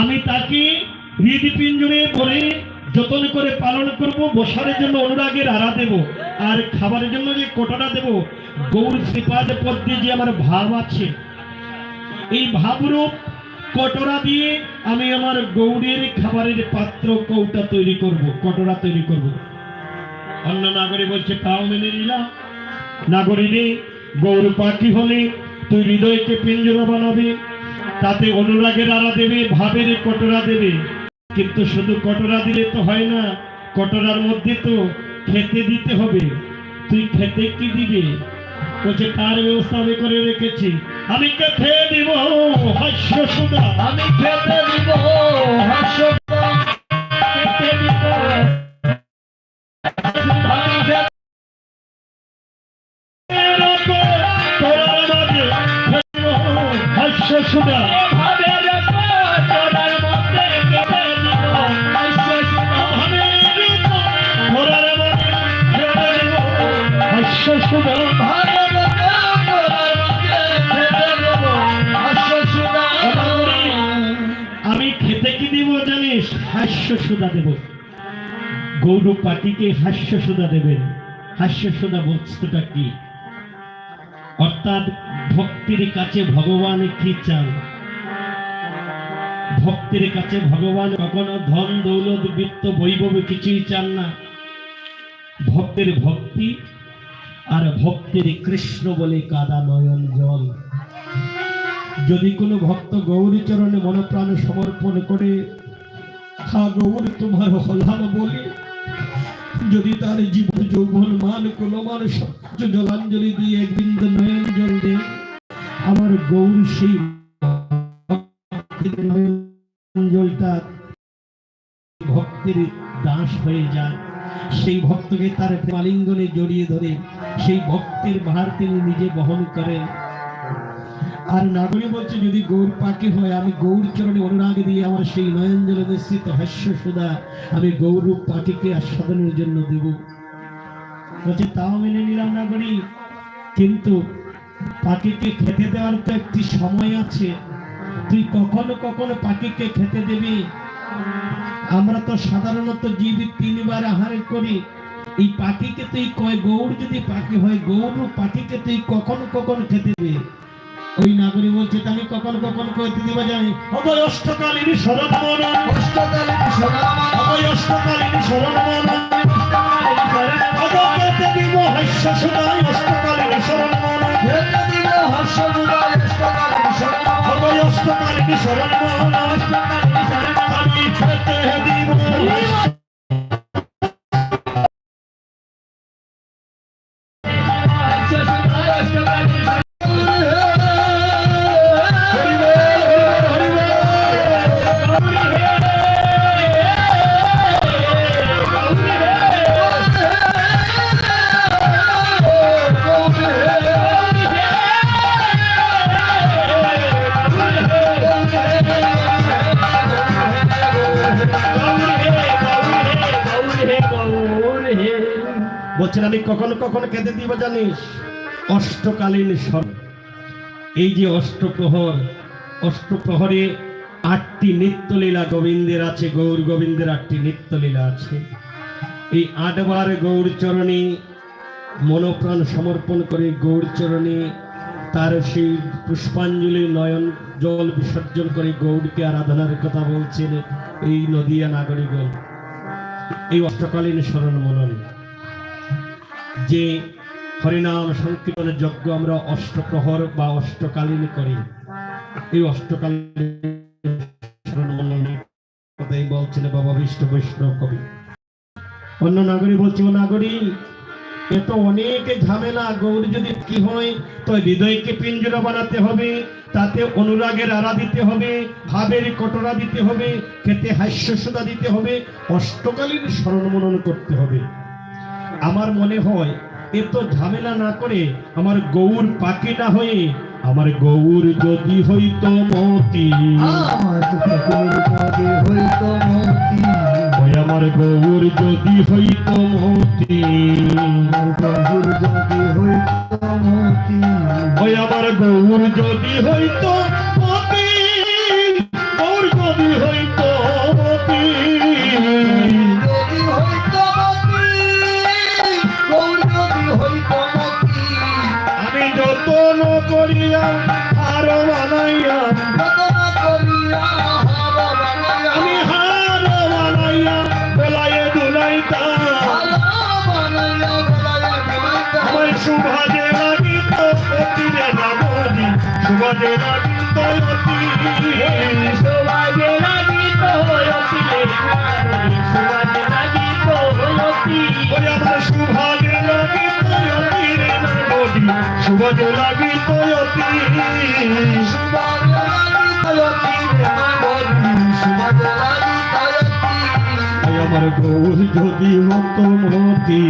আমি তাকে হৃদপিঞ্জরে ভরে যতন করে পালন করব, বসারের জন্য অনুরাগের আড়া দেব, আর খাবারের জন্য যে কোটাটা দেব, গৌর শ্রীপাদ পদ্মে যে আমার ভাব আছে। এই ভাবরূপ কটরা দিয়ে আমি আমার গৌরের খাবারের পাত্র কৌটা তৈরি করব, কটরা তৈরি করব। অন্য নাগরী বলছে, তাও মেনে নিলাম। নাগরী রে গৌর পাখি হলে তুই হৃদয়কে পিঞ্জরা বানাবে। তাতে অনুরাগের আড়া দেবে ভাবের কটরা দেবে। কিন্তু শুধু কটরা দিলে তো হয় না কটরার মধ্যে তো খেতে দিতে হবে। তুই খেতে কি দিবে? বলছে তার ব্যবস্থা আমি করে রেখেছি। আমি খেতে দিব হাস্য সুদা আমি খেতে দিব হাস্য খেতে আমি খেতে কি দিব জানিস? হাস্য সুদা দেব। গৌর পাখিকে হাস্য সুদা দেবেন। হাস্য সুদা বস্তুটা কি? অর্থাৎ ভক্তির কাছে ভগবান কি চান? ভক্তির কাছে ভগবান কখনো ধন, দৌলত, বৃত্ত, বৈভব কিছুই চান না। ভক্তের ভক্তি আর ভক্তির কৃষ্ণ বলে কাদা, নয়ন, জল। যদি কোনো ভক্ত গৌরী চরণে মনপ্রাণ সমর্পণ করে, খা গৌর, তোমার হলাম বলে। যদি তার জীবন যৌবন মান কুলমান সহ্য জলাঞ্জলি দিয়ে এক বিন্দু নয়ন জল দে আমার গৌর সেই জলটা ভক্তের দাস হয়ে যায়। সেই ভক্তকে তার প্রেমালিঙ্গনে জড়িয়ে ধরে, সেই ভক্তের ভার তিনি নিজে বহন করেন। আর নাগরী বলছে, যদি গৌর পাখি হয়, আমি গৌর চরণে অনুরাগ দিয়ে আমার সেই নয়নজল মিশ্রিত হাস্য সুদা আমি গৌর পাখিকে আস্বাদনের জন্য দেব। বলছে, তাও মেনে নিলাম নাগরী, কিন্তু পাখিকে খেতে দেওয়ার তো একটি সময় আছে। তুই কখনো কখনো পাখিকে খেতে দিবি। আমরা তো সাধারণত জীব তিনবার আহার করি, এই পাখিকে তুই কয়, গৌর যদি পাখি হয়, গৌর পাখিকে তুই কখনো কখনো খেতে দিবি। ওই নাগরী বলছে আমি কখন কখন করতে দিব জানি অবয় অষ্টকালীন শরণ মন অষ্টকালীন সোনামা অবয় অষ্টকালীন শরণ মন অবয় দিব হাস্য অষ্টকালীন দিব হাস্য অষ্টকালীন অবয় অষ্টকালীন আমি দিব বলছেন, আমি কখনো কখন খেতে দিব জানিস? অষ্টকালীন স্বর এই যে অষ্টপ্রহর, অষ্টপ্রহরে আটটি নিত্যলীলা গোবিন্দের আছে, গৌর গোবিন্দের আটটি নিত্যলীলা আছে। এই আটবার গৌর চরণে মনোপ্রাণ সমর্পণ করে গৌর চরণে তার সেই পুষ্পাঞ্জলি নয়ন জল বিসর্জন করে গৌরকে আরাধনার কথা বলছেন এই নদিয়া নাগরিকগণ এই অষ্টকালীন স্মরণ মনন। যে হরিনাম সংকীর্তনের যজ্ঞ আমরা অষ্টপ্রহর বা অষ্টকালীন করি। এই অষ্টকালীন কথাই বলছেন বাবা বিষ্ণু বৈষ্ণব কবি। অন্য নাগরী ও নাগরী, এ তো অনেক ঝামেলা, গৌর যদি কি হয় তো হৃদয়কে পিঞ্জরা বানাতে হবে, তাতে অনুরাগের আড়া দিতে হবে, ভাবের কটরা দিতে হবে, খেতে হাস্য সুদা দিতে হবে, অষ্টকালীন স্মরণ মনন করতে হবে। আমার মনে হয় এ তো ঝামেলা না করে আমার গৌর পাখি না হয়ে আমার গৌর যদি হইতো মতি। আমার গৌর যদি হইতো মতি। আমার প্রভুর যদি হইত মতি। ওই আমার গৌর যদি হইতো মতি। গৌর যদি হইত আমার গৌর যদি হত মতি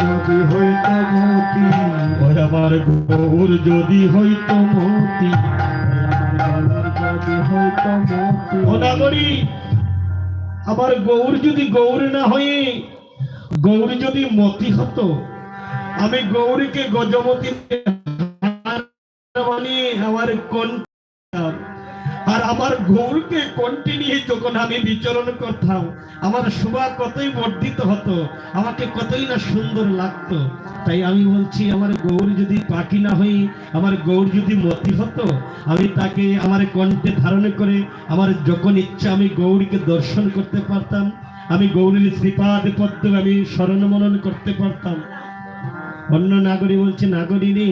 যদি হইত মতি আমার গৌর যদি হইত মতি আমার গৌর যদি গৌর না হয়ে, গৌর যদি মতি হতো আমি গৌরীকে বানিয়ে আমার আর আমার গৌরকে কণ্ঠে নিয়ে যখন আমি বিচরণ করতাম, আমার শোভা কতই বর্ধিত হতো, আমাকে কতই না সুন্দর লাগতো। তাই আমি বলছি, আমার গৌর যদি পাখি না হই, আমার গৌর যদি মতি হতো, আমি তাকে আমার কণ্ঠে ধারণ করে, আমার যখন ইচ্ছা আমি গৌরীকে দর্শন করতে পারতাম, আমি গৌরীর শ্রীপাদ পদ্ম আমি স্মরণ মনন করতে পারতাম। অন্য নাগরী বলছে, নাগরী রে,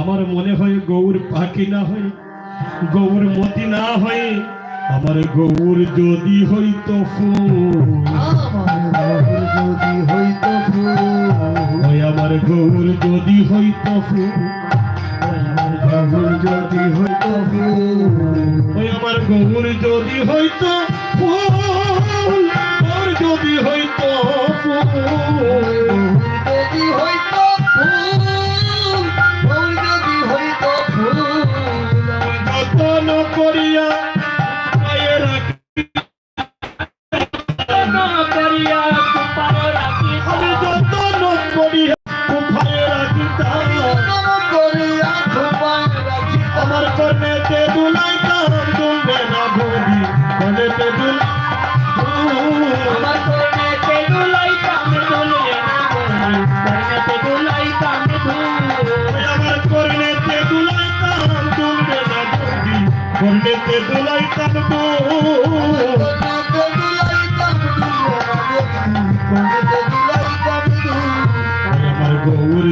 আমার মনে হয় গৌর পাখি না হয়, গৌর মতি না হয়, আমার গৌর যদি হইতো ফুল যদি হইত ফুল আমার গৌর যদি হইতো ফুল গৌর যদি হইত ফুল, ওই আমার গৌর যদি হইতো ফুল যদি হইতো ফুল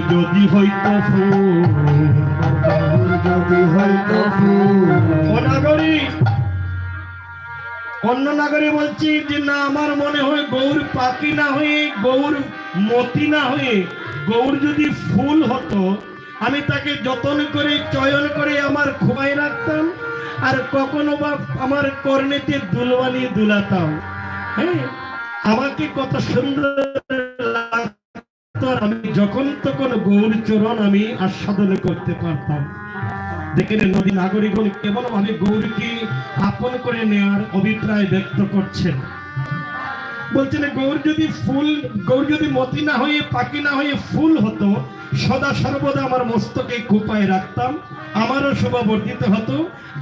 গৌর যদি হইতো ফুল। ও নাগরী অন্য নাগরী বলছি যে না আমার মনে হয় গৌর পাখি না হয়ে গৌর মতি না হয়ে গৌর যদি ফুল হতো আমি তাকে যতন করে চয়ন করে আমার খোয়াই রাখতাম আর কখনো বা আমার কর্ণেতে দুলবানি দুলাতাম। হ্যাঁ আমাকে কত সুন্দর আমি যখন তখন গৌর চরণ আমি আস্বাদন করতে পারতাম। দেখেন নদী নাগরিকগণ কেমন ভাবে গৌরীকে আপন করে অভিপ্রায় ব্যক্ত করছেন। বলছেন, গৌর যদি ফুল, গৌর যদি মতি না হয়ে না হয়ে ফুল হতো, সদা সর্বদা আমার মস্তকে কুপায় রাখতাম, আমারও শোভা বর্ধিত হতো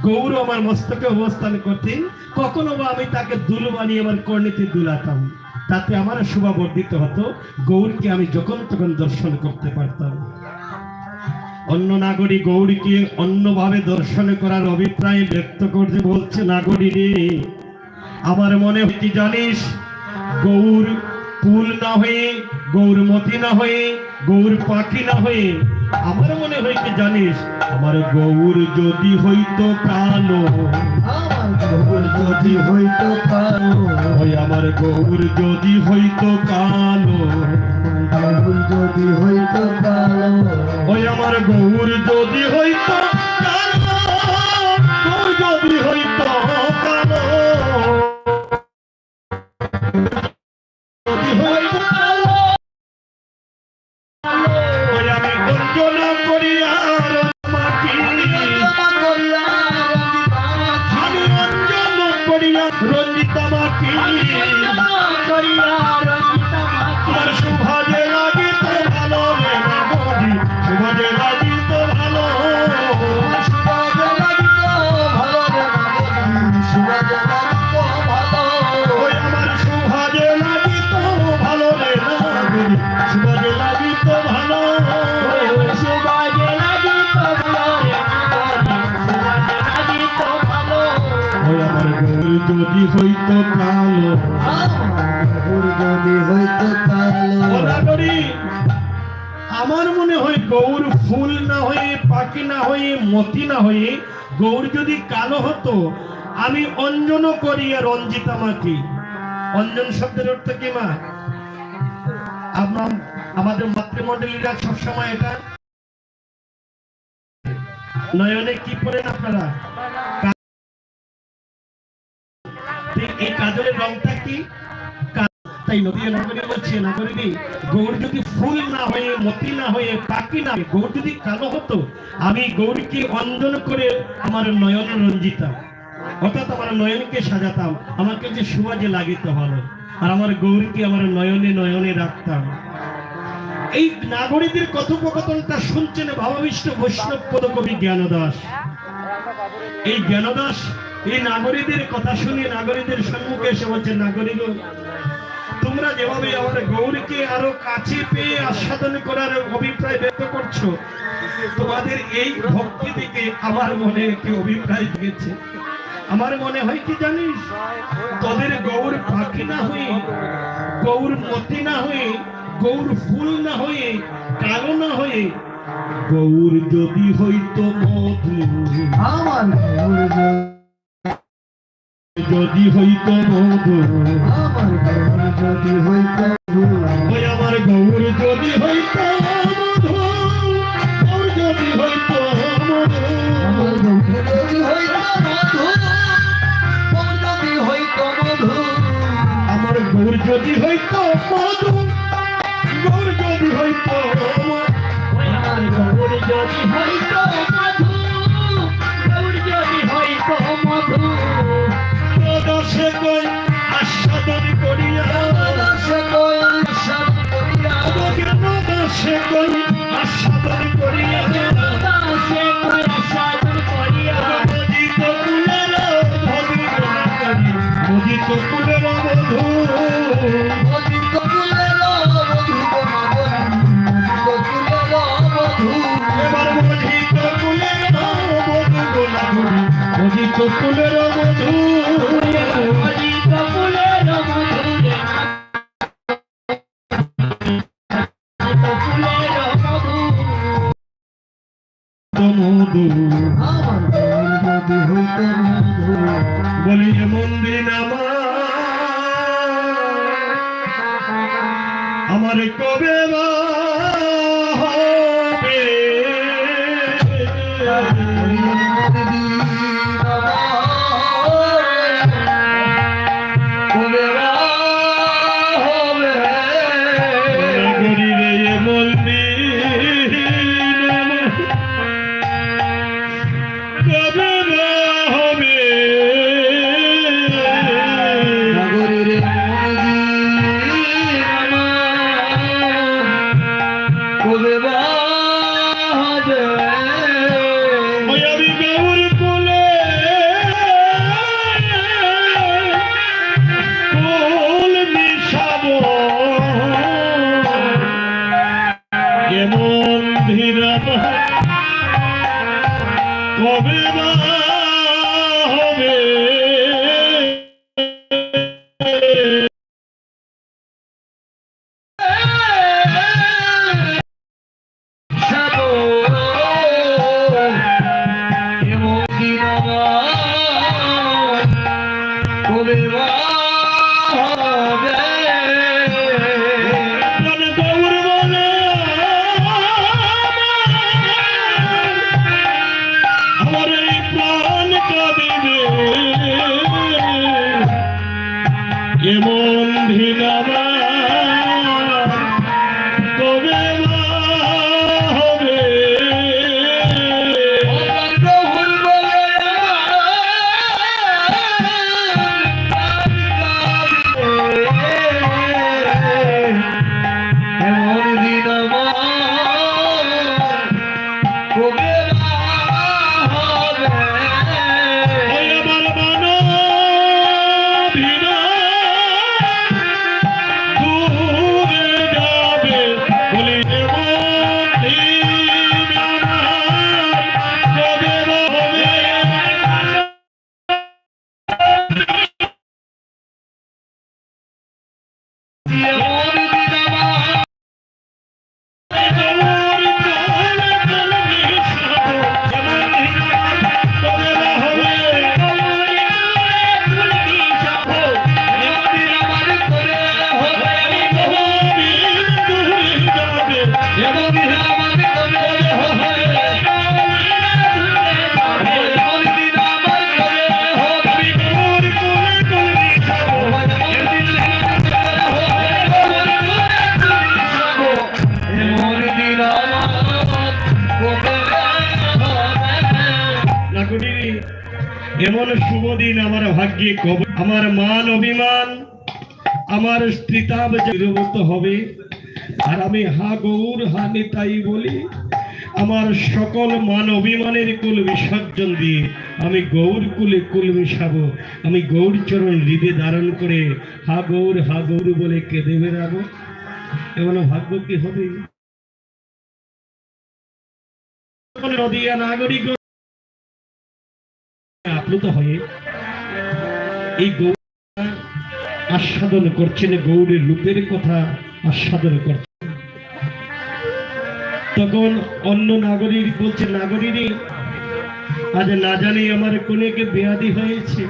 গৌর আমার মস্তকে অবস্থান করতেন, কখনো বা আমি তাকে দুল বানিয়ে আমার কর্ণিতে দুলাতাম। তাতে আমার শোভা বর্ধিত হতো, গৌরকে আমি যখন তখন দর্শন করতে পারতাম। অন্য নাগরী গৌরীকে অন্যভাবে দর্শন করার অভিপ্রায় ব্যক্ত করতে বলছে, নাগরী রে, আমার মনে কি জানিস? গৌর ফুল না হয়ে গৌরমতি না হয়ে, গৌর পাখি না হয়ে, আমার মনে কি জানিস? আমার গৌর যদি হইতো কালো। যদি হইতো কালো ওই আমার গৌর যদি হইতো কালো গৌর যদি হইতো কালো ওই আমার গৌর যদি হইতো কালো গৌর যদি হইতো যদি হইতো কালো গৌর যদি হইতো কালো আমার মনে হয় গৌর ফুল না হয়ে, পাখি না হয়ে, মতি না হয়ে, গৌর যদি কালো হতো, আমি অঞ্জন করি আর রঞ্জিতা মাকে অঞ্জন শব্দের অর্থ কি, মা? আপনার আমাদের মাতৃমণ্ডলীরা সবসময় এটা নয়নে কি পড়েন আপনারা? এই কাজলের রংটা কি? তাই নদীয়া নাগরী বলছে নাগরী গৌর যদি ফুল না হয়ে, মতি না হয়ে না গৌর যদি কালো হতো, আমি গৌরকে অঞ্জন করে আমার নয়ন রঞ্জিতাম। অর্থাৎ আমার নয়নকে সাজাতাম। আমাকে যে লাগিতে আর আমার গৌরীকে আমার নয়নে নয়নে রাখতাম। এই নাগরিকদের কথোপকথনটা শুনছেন ভাবাবিষ্ট বৈষ্ণব পদকবি জ্ঞানদাস। এই জ্ঞানদাস এই নাগরিকদের কথা শুনে নাগরিকদের সম্মুখে এসে বলছে, নাগরিক, তোমরা যেভাবে আমার গৌরীকে আরও কাছে পেয়ে আস্বাদন করার অভিপ্রায় ব্যক্ত করছ, তোমাদের এই ভক্তি থেকে আমার মনে একটি অভিপ্রায় দিয়েছে আমার মনে হয় কি জানিস, তোদের গৌর পাখি না হয়ে, গৌর মতি না হয়ে, গৌর ফুল না হয়ে, কালো না হয়ে, গৌর যদি হইতো মধু আমার যদি হইতো গৌর যদি হইতো আমার গৌর যদি হইতো যদি হইতো আমার গৌর যদি হইতো মধু গৌর যদি হইতো আমার গৌর যদি হইতো মোদিত কুলের মধু অজিত ফুলের মধুরে। ফুলের মধু মধু আমার গৌর যদি হইতো মধু বলি মন্দির আমার কবে বা কেমন ধীরাম কবে বা এমন শুভ দিন আমার ভাগ্যে কব আমার মান অভিমান, আমার স্ত্রীতাব জিরবত হবে, আর আমি হা গৌর, হা নিতাই বলি, আমার সকল মান অভিমানের কুল বিসর্জন দিয়ে আমি গৌর কুলে কুল মিশাবো। আমি গৌর চরণ হৃদে ধারণ করে হা গৌর হা গৌর বলে কেঁদে বেড়াবো। এমন ভাগ্য কি হবে? নদিয়া নাগরিক আপ্লুত হয়ে এই গৌর আস্বাদন করছেন, গৌরের রূপের কথা আস্বাদন করছেন। তখন অন্য নাগরিক বলছে নাগরিক আজ না জানি আমার কোনেকে বেয়াদি হয়েছে।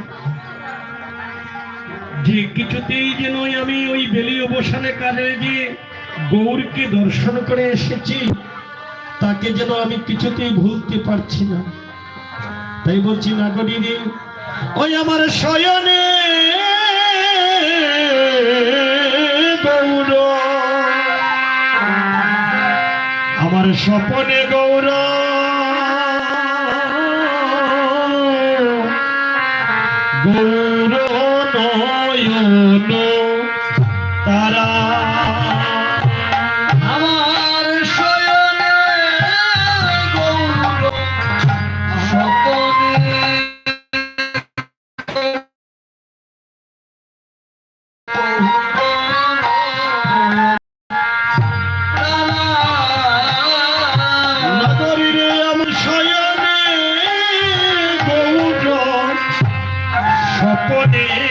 যে কিছুতেই যেন আমি ওই বেলি অবসানে কালে যে গৌরকে দর্শন করে এসেছি। তাকে যেন আমি কিছুতেই ভুলতে পারছি না। তাই বলছি না নাগরিক ওই আমার শয়নে গৌর। আমার স্বপনে গৌর। গৌর। Oh.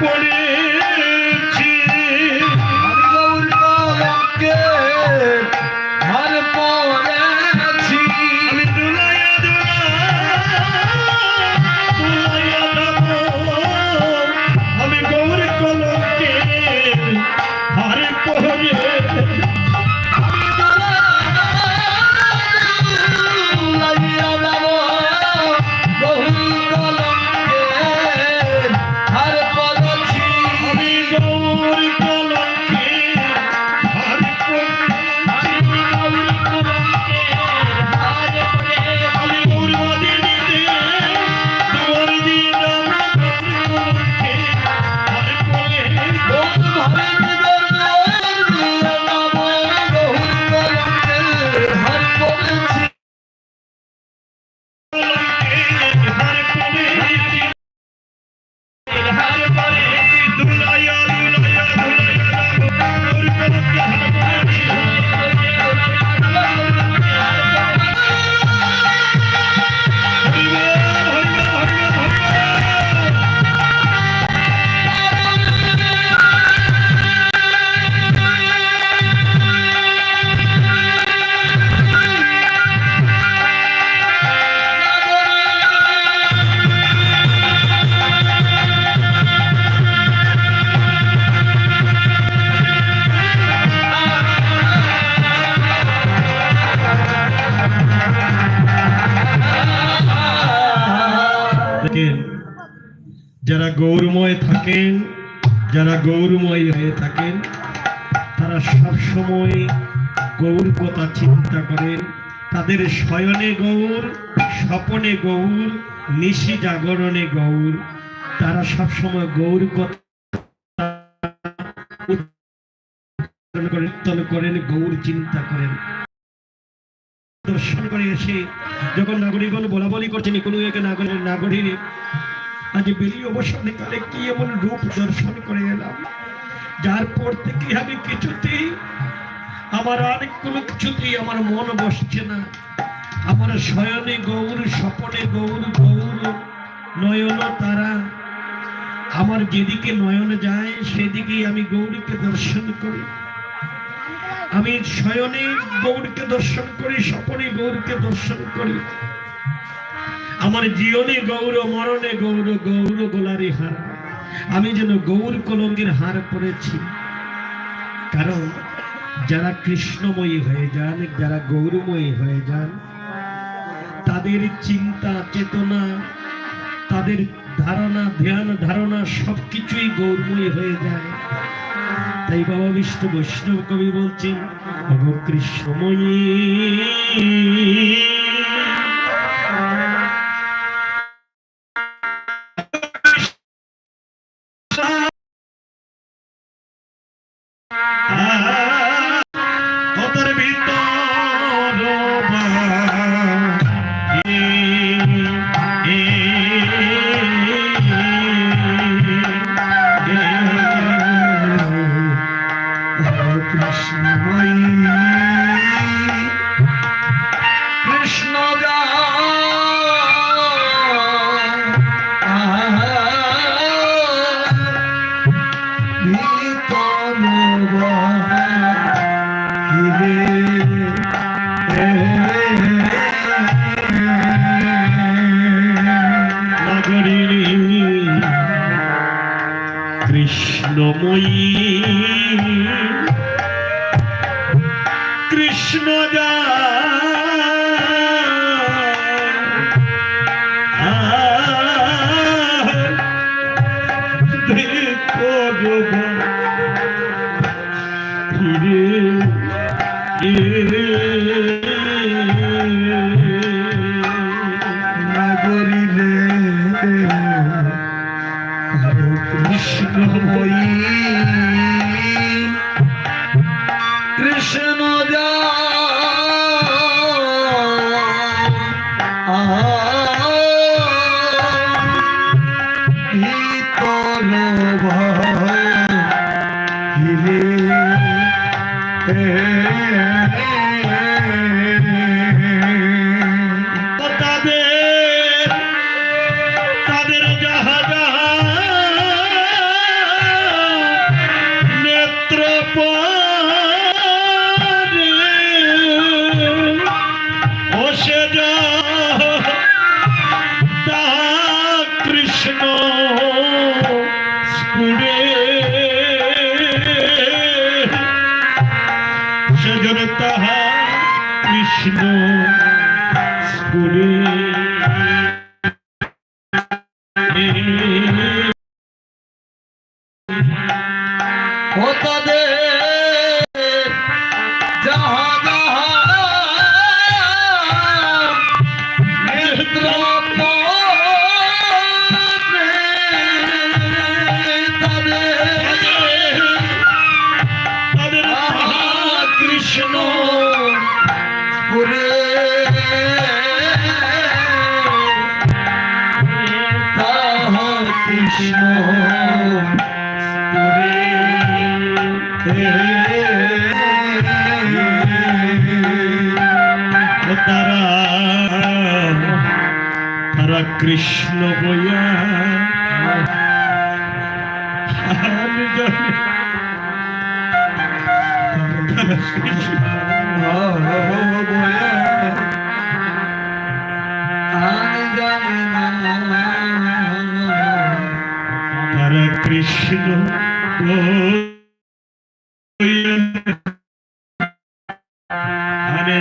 হার গৌর কথা চিন্তা করেন। তাদের শয়নে গৌর, স্বপনে গৌর, নিশি জাগরণে গৌর। তারা সব সময় গৌর কথা কীর্তন করেন, গৌর চিন্তা করেন। দর্শন করে এসে যখন নাগরিকগণ বলা বলি করছেন, কোনো একে নাগরিক নাগরিক আজ বেরিয়ে অবসরে কালে কি এমন রূপ দর্শন করে এলাম? যার পর থেকে আমি কিছুতেই আমার আর কোনো কিছুতেই আমার মন বসছে না। আমার শয়নে গৌর, স্বপনে গৌর গৌর, নয়ন তারা। আমার যেদিকে নয়ন যায় সেদিকেই আমি গৌরীকে দর্শন করি। আমি শয়নে গৌরকে দর্শন করি, স্বপনে গৌরকে দর্শন করি। আমার জীবনে গৌর, মরণে গৌর গৌর গোলারি হার। আমি যেন গৌর কলঙ্গের হার পড়েছি কারণ যারা কৃষ্ণময়ী হয়ে যান, যারা গৌরময়ী হয়ে যান, তাদের চিন্তা, চেতনা, তাদের ধারণা, ধ্যান, ধারণা সবকিছুই গৌরময়ী হয়ে যায়। তাই বাবা বিষ্ণু বৈষ্ণব কবি বলছেন কৃষ্ণময়ী আরে